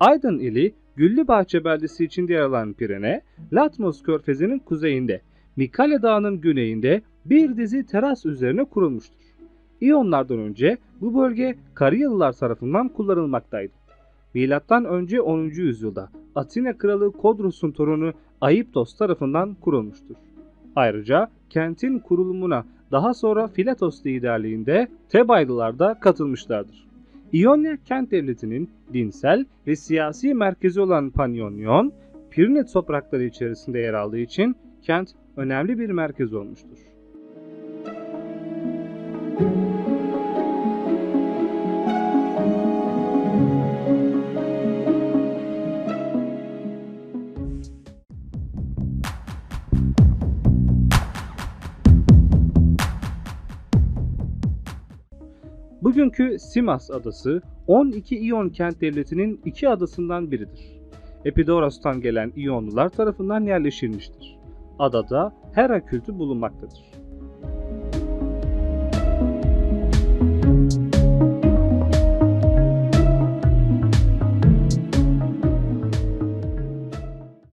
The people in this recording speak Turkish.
Aydın ili Güllübahçe beldesi içinde yer alan Pirene, Latmos körfezinin kuzeyinde, Mikale Dağı'nın güneyinde bir dizi teras üzerine kurulmuştur. İyonlardan önce bu bölge Karyalılar tarafından kullanılmaktaydı. Milattan önce 10. yüzyılda Atina kralı Kodrus'un torunu Aiptos tarafından kurulmuştur. Ayrıca kentin kurulumuna daha sonra Filetos liderliğinde Tebaylılar da katılmışlardır. İonya kent devletinin dinsel ve siyasi merkezi olan Panionion, Pirine toprakları içerisinde yer aldığı için kent önemli bir merkez olmuştur. Bugünkü Simas adası 12 İyon kent devletinin iki adasından biridir. Epidoros'tan gelen İyonlular tarafından yerleşilmiştir. Adada Hera kültü bulunmaktadır.